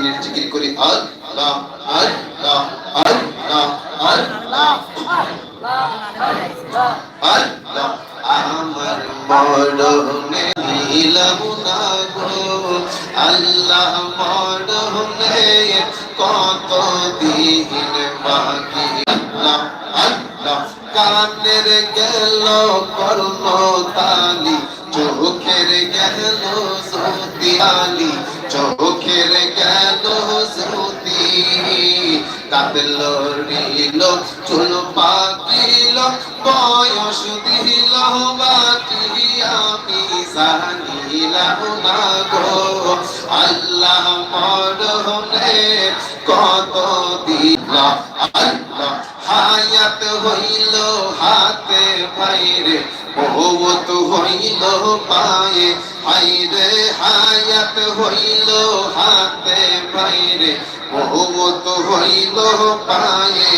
Minute জিকির করি আল্লাহ আমার না গো আল্লাহ কত দিন বাকি। কানের গেল কর্ণ তালি চোখের গেল সতিয়ালি চোখের গেল কাঁদল রিল চুল পাকিল, বয়স দিল বাকি আমি জানিলাম না গো আল্লাহ মরহনে কত দিল, আল্লাহ হায়াত হইল হাতে পাইরে বহুত হইল পায়ে। হাইরে হায়াত হইল হাতে পাইরে বহুত হইল পায়ে।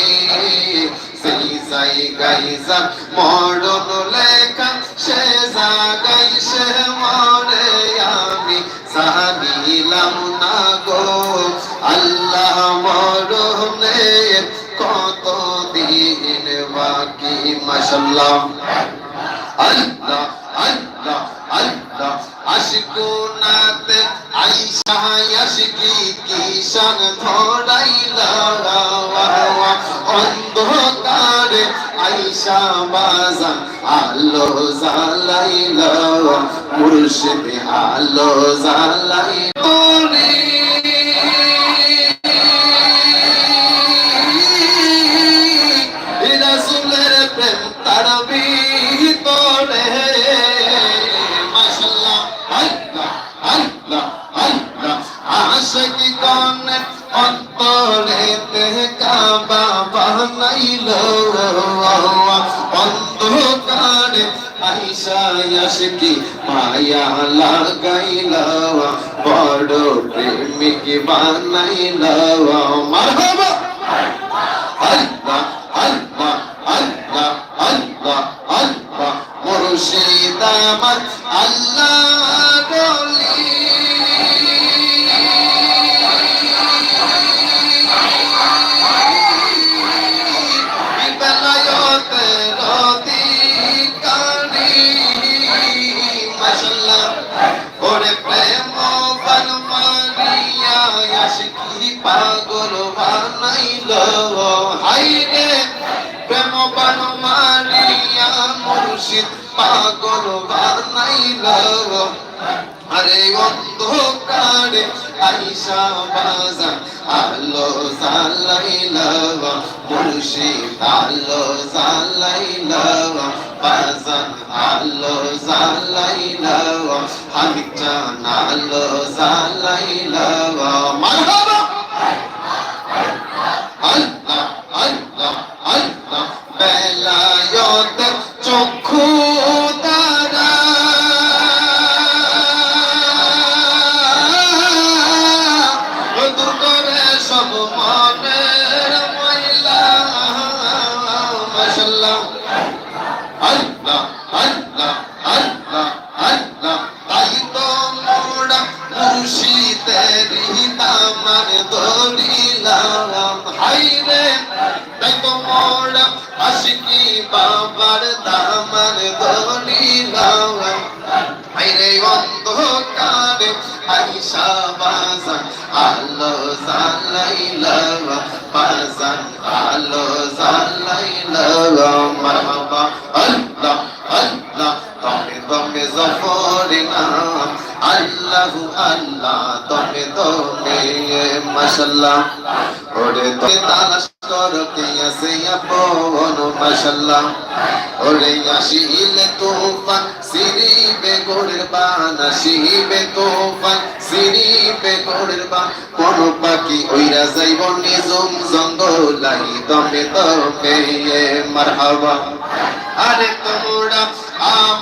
সেই যাই গাইজা মরণ লেখা, সে জাগাই সে মরে আমি। সাহাবিলাম না গো, আল্লাহ মরণে কত দিন বাকি? মাশাল্লাহ আল্লাহ আল্লাহ আল্লাহ। আশিকুনাতে আইসা আশিকি কিশান ধরাইলা অন্ধকারে আইসা বাজা আলো জালাইলা মুর্শিদ আলো জালাই তোরে তে কাবা বানাইল অন্ধকারে আইসা আশিকি মায়া লাগাইল, বড় প্রেমিক বানাইল। মারহাবা আল্লাহ আল্লাহ আল্লাহ আল্লাহ আল্লাহ মুর্শিদ আল্লাহ আশিকি পাগল বানাইল হাইরে প্রেম বান মারিয়া মুর্শিদ পাগল বানাইল আরে অন্ধকারে আইসা বাজান আলো জালাইল মুর্শিদ আলো জালাইল বাজান আলো জালাইলা হামিদ জানালো জালাইল মারহাবা। বাবার দামান দলিলাম হাইরে অন্ধকারে আইসা বাজান আলো জালাইলা বাজান আলো জালাইলা মারহাবা আল্লাহ আল্লাহ তমে তমে জফরে নাম, আল্লাহু আল্লাহ তমে তমে মাশাআল্লাহ। ওরে তো তালাশ কর কে আছে আপন, মাশাআল্লাহ। ওরে আসিলে তুফান সিরিবে গোড়ের বান আসিবে তুফান সিরিবে গোড়ের বান কোন পাখি ওইরা যাইব নিজম জঙ্গলাই তমে তমে মারহাবা। আরে তোমরা আমায়